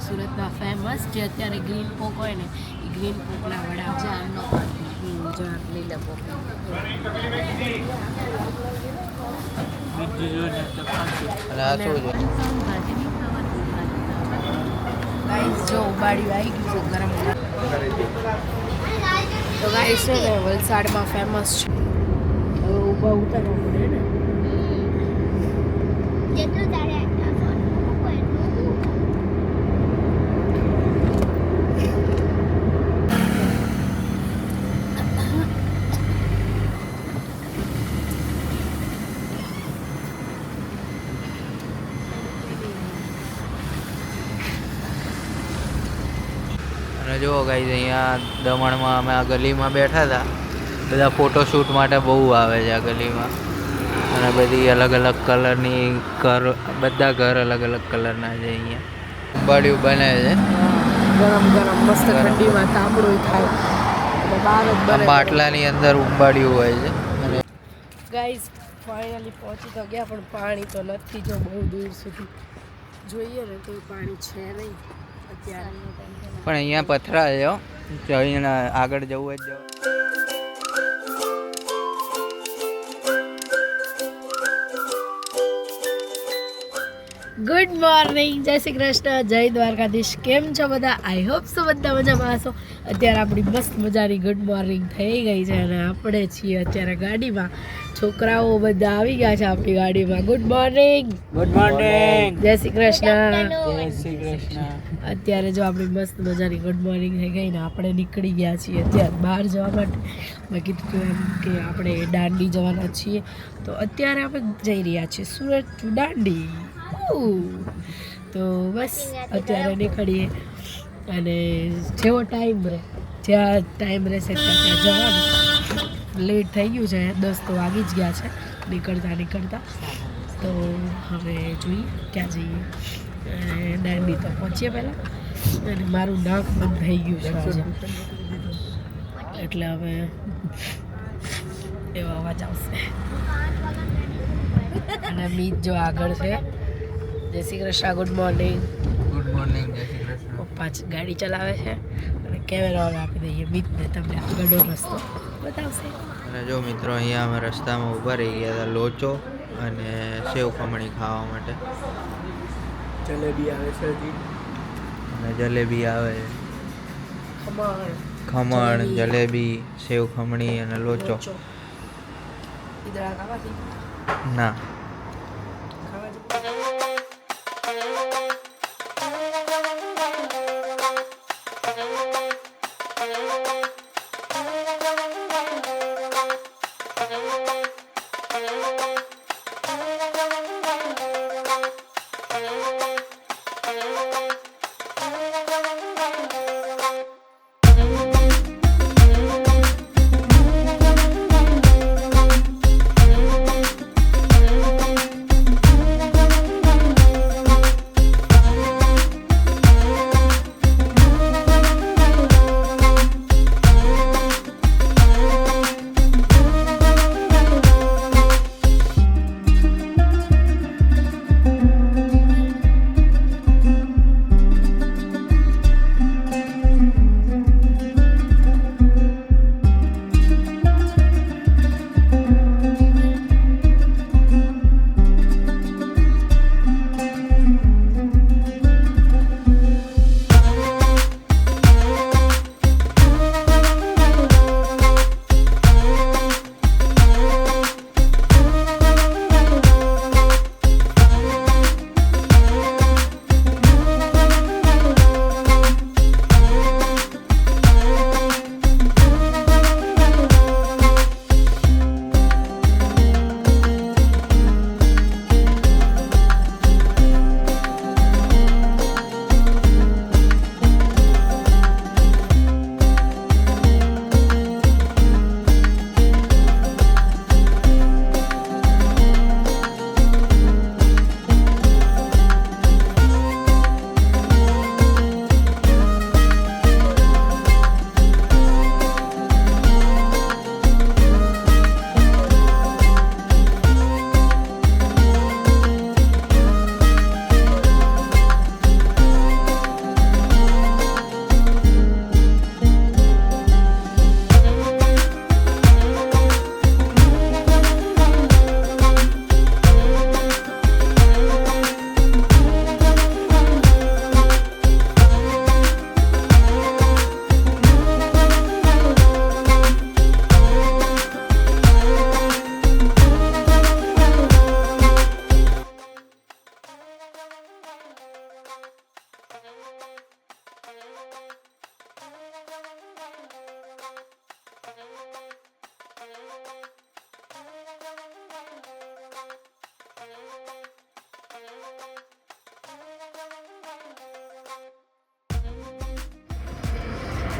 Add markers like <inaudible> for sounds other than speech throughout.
સુરતમાં ફેમસ જે અત્યારે ગ્રીન પોક હોય ને એ ગ્રીન પોકના વડા છે જાર લીલા પોક. જો. ઉબાડ્યું આવી ગયું છે ગરમ. તો ગાઈસ છે ને વલસાડમાં ફેમસ છે. ઊભા ઉતારવા પડે ને જેટલું તારે મૂકો એટલું અને જુઓ ગાઈઝ અહીંયા દમણમાં અમે આ ગલીમાં બેઠા હતા. બધા ફોટોશૂટ માટે બહુ આવે છે આ ગલીમાં. અને બધી અલગ અલગ કલરની ઘર બધા ઘર અલગ અલગ કલરના છે અહીંયા. ઉંબાડિયું બને છે. ગરમ ગરમ. મસ્ત. ઠંડીમાં તાંબડું થાય બાટલાની અંદર ઉંબાડિયું હોય છે. અને ગાઈઝ ફાઇનલી પહોંચી તો ગયા પણ પાણી તો નથી જો બહુ દૂર સુધી. જોઈએ ને તો પાણી છે નહીં. પણ અહીંયા પથરા છે જઈને આગળ જવું જ જવું. ગુડ મોર્નિંગ જય શ્રી કૃષ્ણ. જય દ્વારકાધીશ. કેમ છો બધા? આઈ હોપ સો બધા મજામાં હશો. અત્યારે આપણી મસ્ત મજાની ગુડ મોર્નિંગ થઈ ગઈ છે અને આપણે છીએ અત્યારે ગાડીમાં. છોકરાઓ બધા આવી ગયા છે આપણી ગાડીમાં. ગુડ મોર્નિંગ ગુડ મોર્નિંગ જય શ્રી કૃષ્ણ. જય શ્રી કૃષ્ણ. અત્યારે જો આપણી મસ્ત મજાની ગુડ મોર્નિંગ થઈ ગઈ ને આપણે નીકળી ગયા છીએ અત્યારે બહાર જવા માટે. મેં કીધું તું એમ કે આપણે દાંડી જવાના છીએ. તો અત્યારે આપણે જઈ રહ્યા છીએ સુરત ટુ દાંડી. તો બસ અત્યારે નીકળીએ. અને જેવો ટાઈમ રહે જ્યાં ટાઈમ રહેશે ત્યાં ત્યાં જવાનું. લેટ થઈ ગયું છે દસ તો વાગી જ ગયા છે નીકળતા નીકળતા. તો હવે જોઈએ ક્યાં જઈએ. દાંડી તો પહોંચીએ પહેલાં. અને મારું નાક બંધ થઈ ગયું છે એટલે હવે એવો અવાજ આવશે. અને મીત જો આગળ છે. જય Shri Krishna good morning. Good morning જય શ્રી કૃષ્ણ. પપ્પા ગાડી ચલાવે છે. અને કેમેરા આપી દઈએ મીતને તમને આગળનો રસ્તો. બતાવશે. અને જો મિત્રો અહીંયા અમે રસ્તામાં ઊભા રહી ગયા હતા લોચો અને સેવ ખમણી ખાવા માટે. જલેબી આવે છે હજી. અને જલેબી આવે. ખમણ. ખમણ જલેબી. સેવ ખમણી અને લોચો. ના.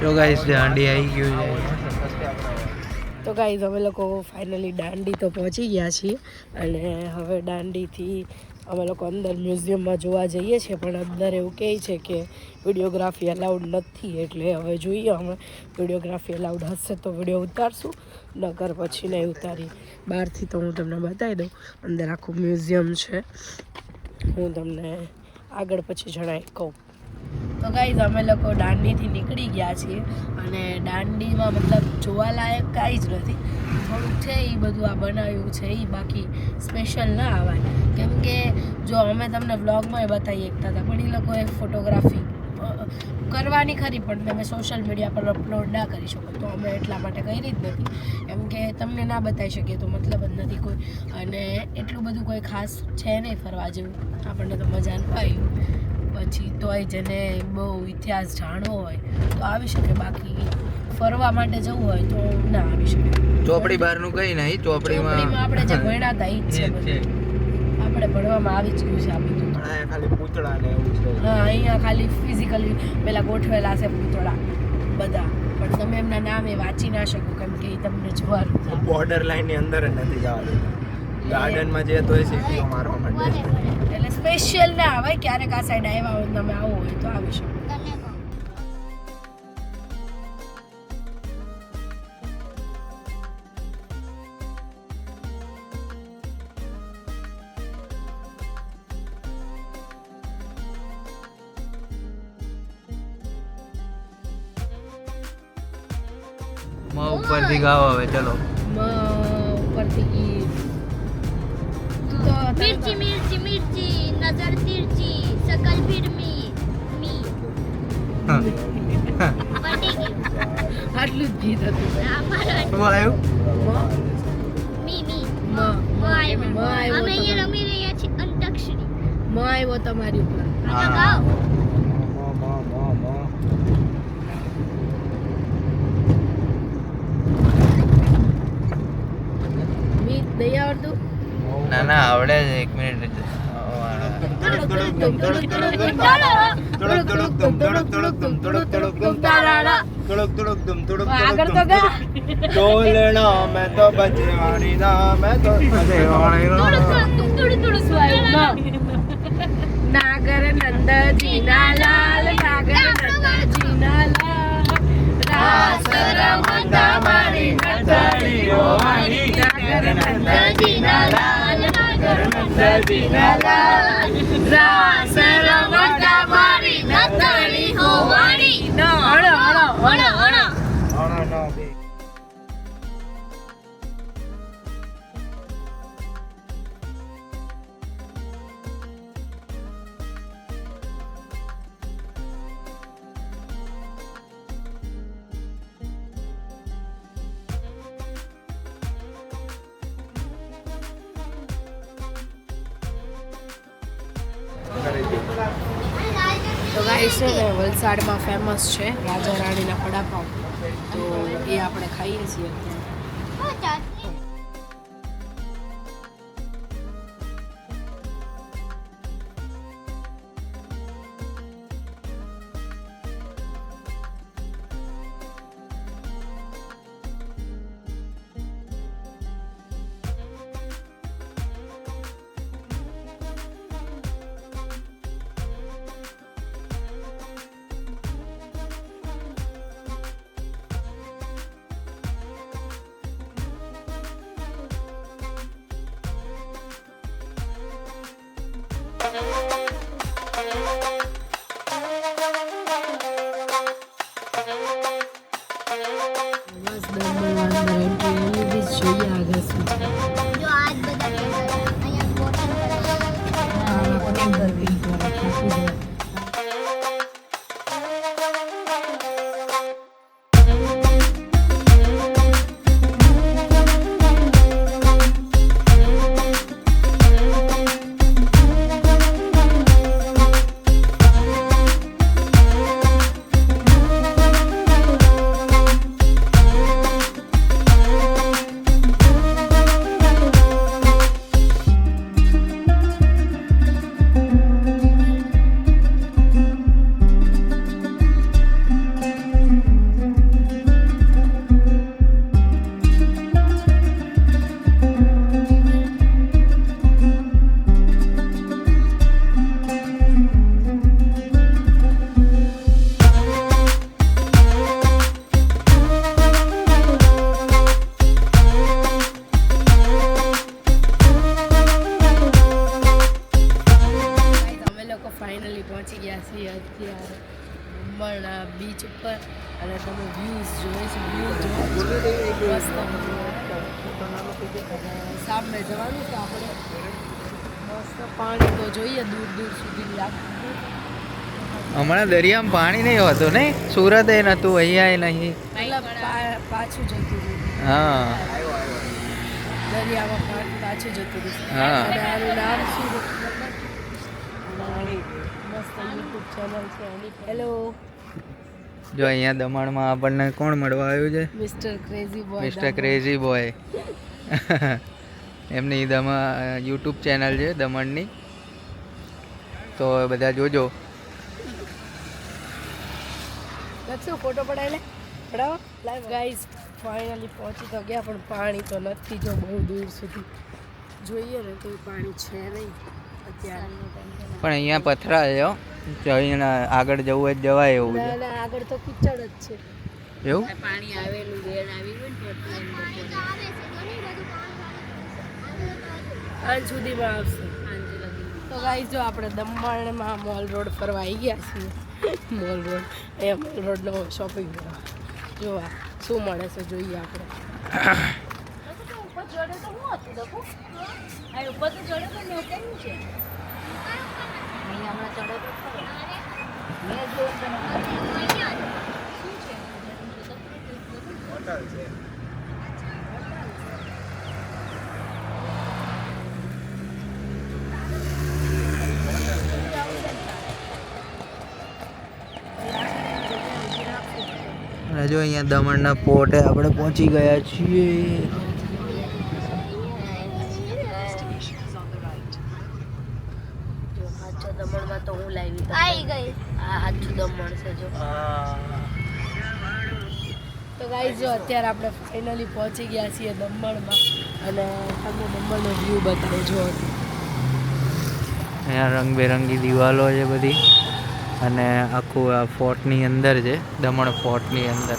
જો ગાઈસ દાંડી આવી ગયું છે. તો ગાઈઝ અમે લોકો ફાઇનલી દાંડી તો પહોંચી ગયા છીએ. અને હવે દાંડીથી અમે લોકો અંદર મ્યુઝિયમમાં જોવા જઈએ છીએ, પણ અંદર એવું કહે છે કે વિડીયોગ્રાફી અલાઉડ નથી, એટલે હવે જોઈએ અમે. વિડીયોગ્રાફી અલાઉડ હશે તો વીડિયો ઉતારશું. નગર પછી નહીં ઉતારી. બહારથી તો હું તમને બતાવી દઉં. અંદર આખું મ્યુઝિયમ છે. હું તમને આગળ પછી જણાવી કહું. તો ગાઈઝ અમે લોકો દાંડીથી નીકળી ગયા છીએ અને દાંડીમાં મતલબ જોવાલાયક કાંઈ જ નથી. થોડુંક છે એ બધું આ બનાવ્યું છે એ બાકી સ્પેશિયલ ના આવાય. કેમ કે જો અમે તમને વ્લોગમાં બતાવી એકતા હતા પણ એ લોકોએ ફોટોગ્રાફી કરવાની ખરી, પણ તમે સોશિયલ મીડિયા પર અપલોડ ના કરી શકો. તો અમે એટલા માટે કરી જ નથી. કેમ કે તમને ના બતાવી શકીએ તો મતલબ જ નથી કોઈ. અને એટલું બધું કોઈ ખાસ છે નહીં ફરવા જેવું. આપણને તો મજા ન આવી. પછી તોય જેને બહુ ઇતિહાસ જાણવો હોય તો આવી શકે. બાકી ફરવા માટે જવું હોય તો ના આવી શકે. ચોપડી બહારનું કઈ નહીં ચોપડીમાં આપણે જે ભણ્યા હતા એ જ છે. આપણે ભણવામાં આવી જ ગયું છે આ બધું. ખાલી પૂતળા ને એવું છે. હા અહીંયા ખાલી ફિઝિકલી પેલા ગોઠવેલા છે પૂતળા બધા. પણ તમે એમના નામે વાંચી ના શકો કેમ કે એ તમને જોવાનું બોર્ડર લાઈનની અંદર જ નથી જવાનું. ગાર્ડનમાં જે તો સીટીઓ મારવા વરે એટલે સ્પેશિયલ ના આવે ક્યારેક આ સાઈડ આવ્યા હોય તમે આવો હોય તો આવી શકો. ઉપરથી ગાવ હવે ચલો. મ ઉપરથી ઈ મિર્ચી મિર્ચી મિર્ચી નજર તિરચી સકલ ફિરમી મી આટલું જ ગીત હતું. બોલાયું મી. મી મ. અમે અહીંયા રમી રહ્યા છીએ અંતાક્ષરી. મ આવ્યો તમારી ઉપર. ગાઓ દયા આવડતું? ના ના આવડે છે એક મિનિટ નાગર નંદજી ના લાલ નાગર નંદજી ના લાલ રાસ રમતા મારી નંદડીઓ વાળી નાગર નંદજી ના લાલ નાગર નંદજી ના ગાઈસ વલસાડમાં ફેમસ છે રાજા રાણીના વડાપાઉં તો એ આપણે ખાઈએ છીએ અત્યારે. દરિયામાં પાણી નહીં હોતું નહીં? સુરત એ નહોતું અહીંયા નહીં. પાછું જતું હા. દરિયામાં પાછું જતું હા. નામ શું? હેલો જો અહીંયા દમણમાં આપણને કોણ મળવા આવ્યું છે? Mister crazy boy mister crazy boy એમની દમણ યુટ્યુબ ચેનલ છે દમણની. તો બધા જોજો. લખશું ફોટો પડાય લે. પડાવો. લાઈવ ગાઈઝ ફાઇનલી પહોંચી તો ગયા પણ પાણી તો નથી જો બહુ દૂર સુધી. જોઈએ ને તો પાણી છે નહીં અત્યારે. પણ અહીંયા પથરા છે જઈને આગળ જવું હોય તો જવાય એવું છે. આગળ તો કિચડ જ છે. એવું? પાણી આવેલું વેણ આવેલું ને આજ સુધીમાં આવશે. તો ગાઈ જો આપણે દમણમાં મોલ રોડ ફરવા આવી ગયા છીએ. મોલ રોડ અહીંયા મોલ રોડનો શોપિંગ જોવા શું મળે છે જોઈએ આપણે. હોટલ જો અહીંયા દમણના પોર્ટે આપણે પહોંચી ગયા છીએ. દમણમાં તો હું લાવી આવી ગઈ. આ સાચું દમણ છે જો. તો ગાઈસ જો અત્યારે આપણે ફાઇનલી પહોંચી ગયા છીએ દમણમાં. અને તમને દમણનો વ્યૂ બતાવું જો અહીંયા રંગબેરંગી દિવાલો છે બધી. અને આખું આ ફોર્ટની અંદર છે દમણ ફોર્ટની અંદર.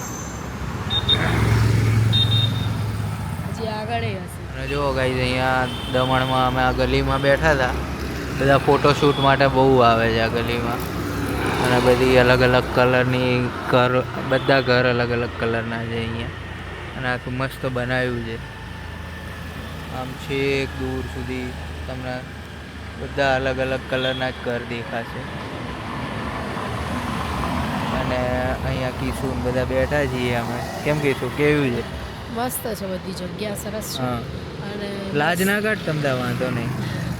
અને જુઓ ગાઈ અહીંયા દમણમાં અમે આ ગલીમાં બેઠા હતા. બધા ફોટોશૂટ માટે બહુ આવે છે આ ગલીમાં. અને બધી અલગ અલગ કલરની ઘર બધા ઘર અલગ અલગ કલરના છે અહીંયા. અને આખું મસ્ત બનાવ્યું છે. આમ છેક દૂર સુધી તમને બધા અલગ અલગ કલરના જ ઘર દેખાશે. અને અહીંયા કિશુ બધા બેઠા છીએ અમે. કેમ કીધું કેવું છે? મસ્ત છે બધી જગ્યા સરસ છે. અને લાજ ના કાઢ તમને વાંધો નહીં.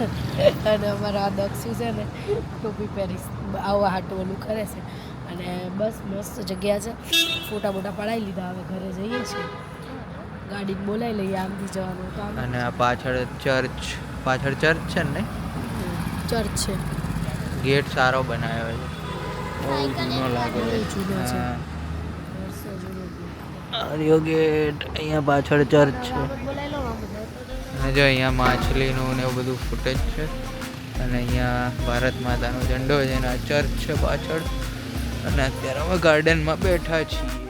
<laughs> અને અમારા આ દક્ષુ છે ને ટોપી પહેરી આવા હાટું ઓલું કરે છે. અને બસ મસ્ત જગ્યા છે. ફોટા બોટા પડાવી લીધા. હવે ઘરે જઈએ છીએ. ગાડી બોલાવી લઈએ આમથી જવાનું. કામ અને આ પાછળ ચર્ચ પાછળ ચર્ચ છે ને ચર્ચ છે. ગેટ સારો બનાવ્યો છે. બહુ જૂનો લાગે બહુ છે છે. હા. વર્ષો જૂનો ગયો. આ રહ્યો ગેટ અહીંયા પાછળ ચર્ચ છે જો અહીંયા માછલીનું ને એવું બધું ફૂટેજ છે અને અહીંયા ભારત માતાનો ઝંડો છે અને આ ચર્ચ છે પાછળ અને અત્યારે અમે ગાર્ડનમાં બેઠા છીએ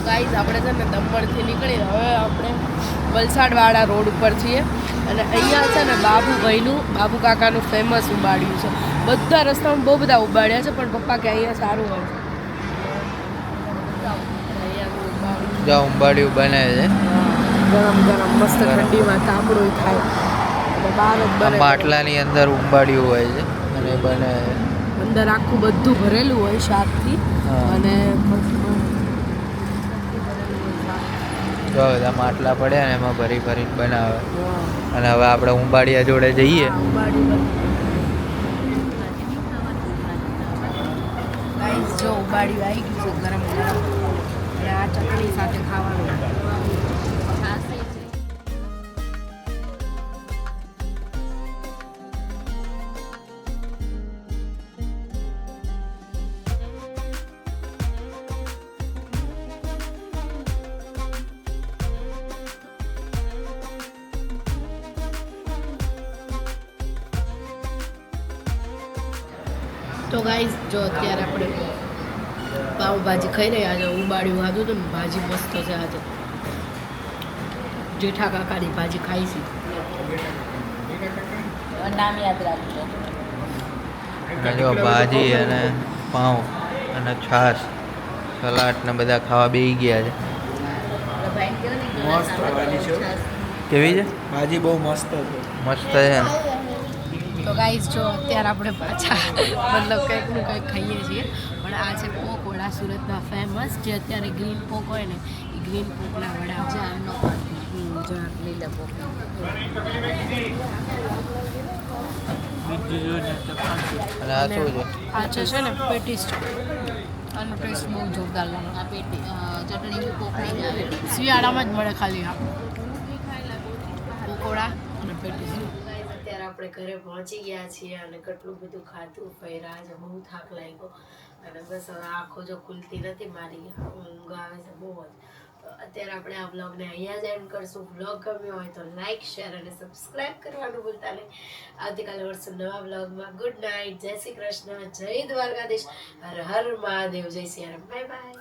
તો ગાઈઝ આપણે છે ને દમણથી નીકળી હવે આપણે વલસાડવાળા રોડ ઉપર છીએ. અને અહીંયા છે ને બાબુભાઈનું બાબુ કાકાનું ફેમસ ઉબાડ્યું છે. બધા રસ્તામાં બહુ બધા ઉબાડ્યા છે પણ પપ્પા કે અહીંયા સારું હોય. અહીંયાનું ઉંબાડિયું. બને છે. ગરમ ગરમ મસ્ત. ઠંડીમાં તાપડું થાય. અને બહાર જ બને બાટલાની અંદર ઉંબાડિયું હોય છે અને બને અંદર આખું બધું ભરેલું હોય શાકથી. અને બધા માટલા પડ્યા ને એમાં ભરી ભરીને બનાવે. અને હવે આપણે ઉંબાડિયા જોડે જઈએ. ઉબાડ્યું આવી ગયું છે ગરમ ગરમ. આ ચટણી સાથે ખાવાનું. તો ગાઈઝ જો અત્યારે આપણે પાઉંભાજી ખાઈ રહ્યા છે ઉબાળ્યું ખાધું હતું ને ભાજી મસ્ત છે આજે. જેઠા કાકાની ભાજી ખાઈ છે. નામ યાદ રાખજો. જો ભાજી અને પાઉં અને છાશ સલાડ ને બધા ખાવા બેસી ગયા છે. મસ્ત ભાજી છે. કેવી છે? ભાજી બહુ મસ્ત છે. મસ્ત છે તો ગાઈઝ જો અત્યારે આપણે પાછા મતલબ કંઈકનું કંઈક ખાઈએ છીએ. પણ આ છે પોકોડા સુરતમાં ફેમસ જે અત્યારે ગ્રીન પોક હોય ને એ ગ્રીન પોકના વડા છે. જાર લીલા પોક. આ છે? ને પેટીસ આનો ટેસ્ટ બહુ જોરદાર લાગે. આ પેટી ચટણી આવે. શિયાળામાં જ મળે ખાલી આ. પકોડા અને પેટીસ. આપણે ઘરે પહોંચી ગયા છીએ અને કેટલું બધું ખાધું, ફર્યા, આજે બહુ થાક લાગ્યો. અને બસ હવે આંખો જો ખુલતી નથી મારી, ઊંઘ આવે છે બહુ જ. અત્યારે આપણે આ વ્લોગને અહીંયા જ એન્ડ કરશું. વ્લોગ ગમ્યો હોય તો લાઇક શેર અને સબસ્ક્રાઇબ કરવાનું ભૂલતા નહીં. આવતીકાલે વર્ષો નવા વ્લોગમાં. ગુડ નાઇટ જય શ્રી કૃષ્ણ. જય દ્વારકાધીશ. હર હર મહાદેવ. જય સિયારામ બાય બાય